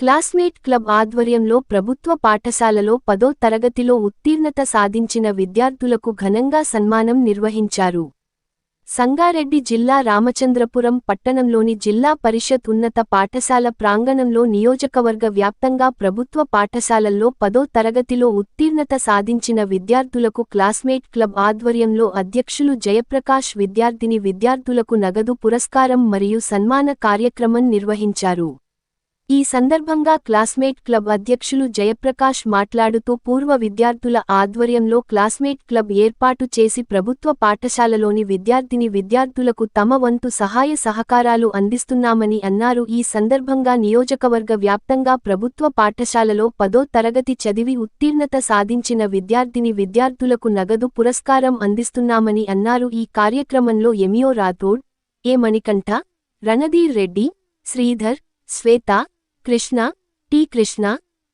Classmate club ఆధ్వర్యంలో ప్రభుత్వ పాఠశాలలో పదో తరగతిలో ఉత్తీర్ణత సాధించిన విద్యార్థులకు ఘనంగా సన్మానం నిర్వహించారు. సంగారెడ్డి జిల్లా రామచంద్రపురం పట్టణంలోని జిల్లా పరిషత్ ఉన్నత పాఠశాల ప్రాంగణంలో నియోజకవర్గ వ్యాప్తంగా ప్రభుత్వ పాఠశాలల్లో పదో తరగతిలో ఉత్తీర్ణత సాధించిన విద్యార్థులకు క్లాస్మేట్ క్లబ్ ఆధ్వర్యంలో అధ్యక్షులు జయప్రకాష్ విద్యార్థిని విద్యార్థులకు నగదు పురస్కారం మరియు సన్మాన కార్యక్రమం నిర్వహించారు. ఈ సందర్భంగా క్లాస్మేట్ క్లబ్ అధ్యక్షులు జయప్రకాష్ మాట్లాడుతూ పూర్వ విద్యార్థుల ఆధ్వర్యంలో క్లాస్మేట్ క్లబ్ ఏర్పాటు చేసి ప్రభుత్వ పాఠశాలలోని విద్యార్థిని విద్యార్థులకు తమ వంతు సహాయ సహకారాలు అందిస్తున్నామని అన్నారు. ఈ సందర్భంగా నియోజకవర్గ వ్యాప్తంగా ప్రభుత్వ పాఠశాలలో పదో తరగతి చదివి ఉత్తీర్ణత సాధించిన విద్యార్థిని విద్యార్థులకు నగదు పురస్కారం అందిస్తున్నామని అన్నారు. ఈ కార్యక్రమంలో MEO Rathod A Manikanta Ranadheer Reddy Sridhar Swetha Krishna T. Krishna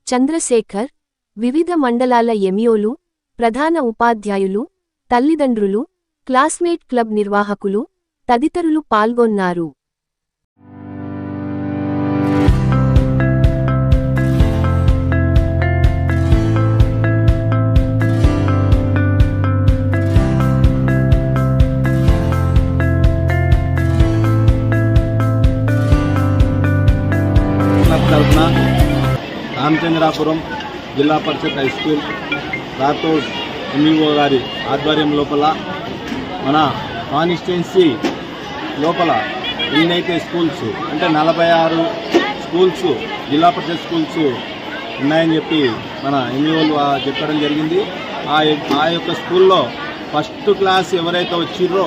Chandrasekhar వివిధ మండలాల ఎమియోలు ప్రధాన ఉపాధ్యాయులు తల్లిదండ్రులు క్లాస్మేట్ క్లబ్ నిర్వాహకులు తదితరులు పాల్గొన్నారు. Club Ramachandrapuram Zilla Parishad high school Rathod MEO గారి ఆధ్వర్యం లోపల మన కాన్స్టిట్యున్సీ లోపల ఎన్నైతే స్కూల్స్ అంటే నలభై ఆరు స్కూల్స్ జిల్లా పరిషత్ స్కూల్స్ ఉన్నాయని చెప్పి మన ఎంఈఓలు చెప్పడం జరిగింది. ఆ ఆ యొక్క స్కూల్లో ఫస్ట్ క్లాస్ ఎవరైతే వచ్చిర్రో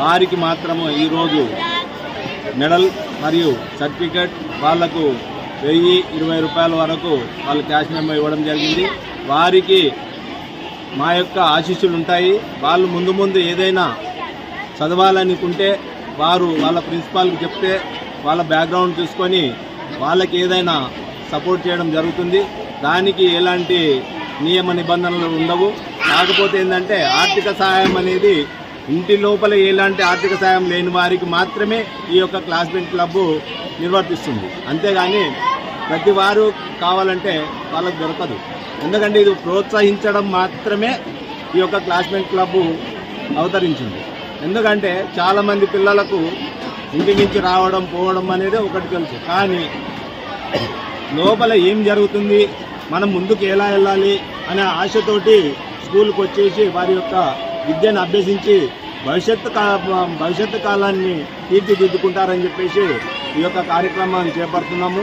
వారికి మాత్రము ఈరోజు మెడల్ మరియు సర్టిఫికెట్ వాళ్ళకు వెయ్యి ఇరవై రూపాయల వరకు వాళ్ళు క్యాష్ మెమో ఇవ్వడం జరిగింది. వారికి మా యొక్క ఆశీస్సులు ఉంటాయి. వాళ్ళు ముందు ముందు ఏదైనా చదవాలనుకుంటే వారు వాళ్ళ ప్రిన్సిపాల్కి చెప్తే వాళ్ళ బ్యాక్గ్రౌండ్ చూసుకొని వాళ్ళకి ఏదైనా సపోర్ట్ చేయడం జరుగుతుంది. దానికి ఎలాంటి నియమ నిబంధనలు ఉండవు. కాకపోతే ఏంటంటే ఆర్థిక సహాయం అనేది ఇంటి లోపల ఎలాంటి ఆర్థిక సహాయం లేని వారికి మాత్రమే ఈ యొక్క క్లాస్మేట్ క్లబ్ నిర్వర్తిస్తుంది. అంతేగాని ప్రతి వారు కావాలంటే వాళ్ళకు దొరకదు. ఎందుకంటే ఇది ప్రోత్సహించడం మాత్రమే ఈ యొక్క క్లాస్మేట్ క్లబ్ అవతరించింది. ఎందుకంటే చాలామంది పిల్లలకు ఇంటి నుంచి రావడం పోవడం అనేది ఒకటి తెలుసు. కానీ లోపల ఏం జరుగుతుంది? మనం ముందుకు ఎలా వెళ్ళాలి అనే ఆశతోటి స్కూల్కి వచ్చేసి వారి యొక్క విద్యను అభ్యసించి భవిష్యత్తు కా భవిష్యత్తు కాలాన్ని తీర్చిదిద్దుకుంటారని చెప్పేసి ఈ యొక్క కార్యక్రమాన్ని చేపడుతున్నాము.